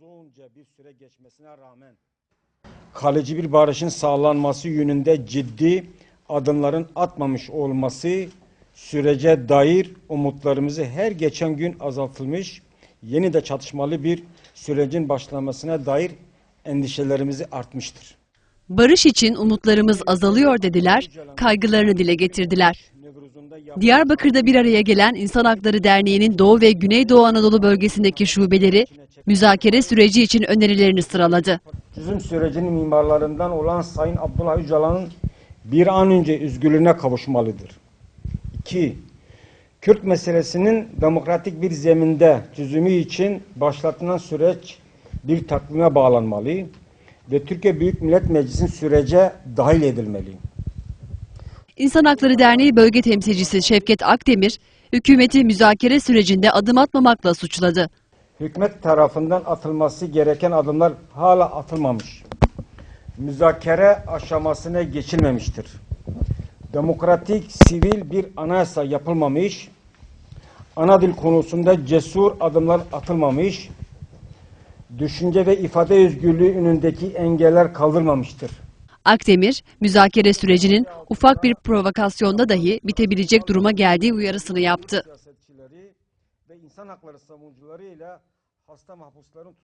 uzunca bir süre geçmesine rağmen kalıcı bir barışın sağlanması yönünde ciddi adımların atmamış olması sürece dair umutlarımızı her geçen gün azaltılmış, yeni de çatışmalı bir sürecin başlamasına dair endişelerimizi artmıştır. Barış için umutlarımız azalıyor dediler, kaygılarını dile getirdiler. Diyarbakır'da bir araya gelen İnsan Hakları Derneği'nin Doğu ve Güneydoğu Anadolu bölgesindeki şubeleri müzakere süreci için önerilerini sıraladı. Çözüm sürecinin mimarlarından olan Sayın Abdullah Öcalan'ın bir an önce özgürlüğüne kavuşmalıdır. 2. Kürt meselesinin demokratik bir zeminde çözümü için başlatılan süreç bir takvime bağlanmalı ve Türkiye Büyük Millet Meclisi'nin sürece dahil edilmeli. İnsan Hakları Derneği Bölge Temsilcisi Şevket Akdemir, hükümeti müzakere sürecinde adım atmamakla suçladı. Hükümet tarafından atılması gereken adımlar hala atılmamış. Müzakere aşamasına geçilmemiştir. Demokratik, sivil bir anayasa yapılmamış. Ana dil konusunda cesur adımlar atılmamış. Düşünce ve ifade özgürlüğü önündeki engeller kaldırmamıştır. Akdemir, müzakere sürecinin ufak bir provokasyonda dahi bitebilecek duruma geldiği uyarısını yaptı.